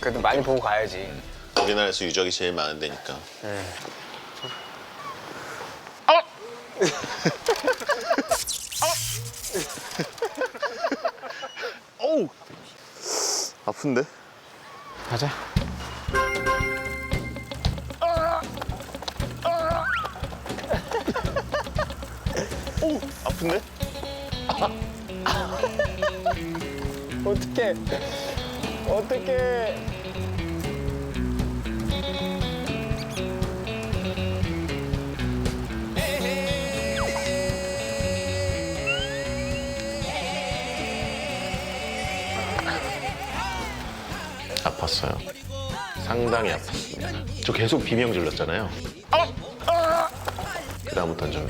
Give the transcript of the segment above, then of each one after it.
그래도 많이 보고 가야지. 우리나라에서 유적이 제일 많은 데니까. 어우 아픈데? 가자. 어우 아픈데? 어떡해. 어떡해. 아팠어요. 상당히 아팠습니다. 저 계속 비명 질렀잖아요. 그다음부터는 좀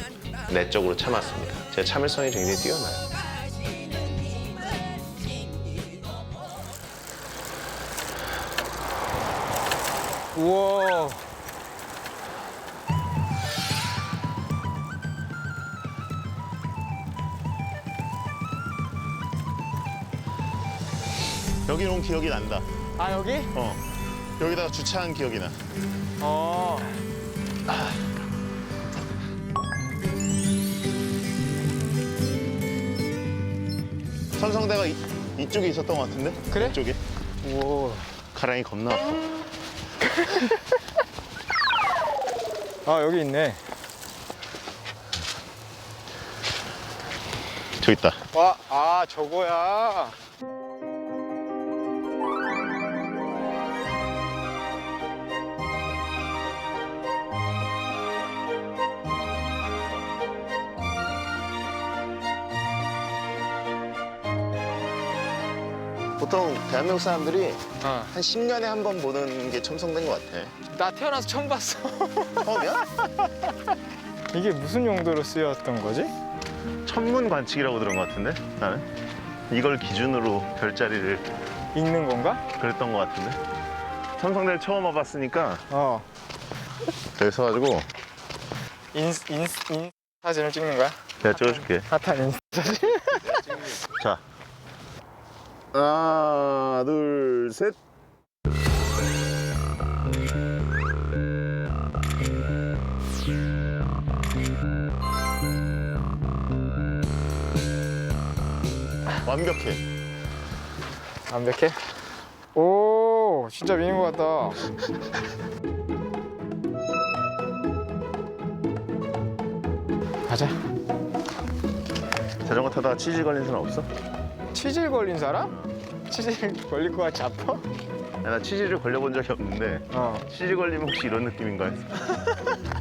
내적으로 참았습니다. 제 참을성이 굉장히 뛰어나요. 우와. 여기 온 기억이 난다. 아, 여기? 어. 여기다가 주차한 기억이 나. 어. 선성대가 이, 이쪽에 있었던 것 같은데? 그래? 이쪽에. 우와. 가랑이 겁나 아파. 아, 여기 있네. 저 있다. 와, 아, 저거야. 보통 대한민국 사람들이 어. 한 10년에 한 번 보는 게 첨성된 것 같아. 나 태어나서 처음 봤어. 처음이야? 이게 무슨 용도로 쓰였던 거지? 천문 관측이라고 들은 것 같은데 나는 이걸 기준으로 별자리를 읽는 건가? 그랬던 것 같은데 첨성대를 처음 와봤으니까 어. 여기 서가지고 인, 인, 인 사진을 찍는 거야? 내가 찍어줄게 핫한 인 사진? 자 하나 둘 셋 완벽해 완벽해? 오, 진짜 미는 것 같다. 가자. 자전거 타다가 치질 걸린 사람 없어? 치질 걸린 사람? 치질 걸릴 것 같지 아파? 야, 나 치질을 걸려본 적이 없는데 어. 치질 걸리면 혹시 이런 느낌인가 했어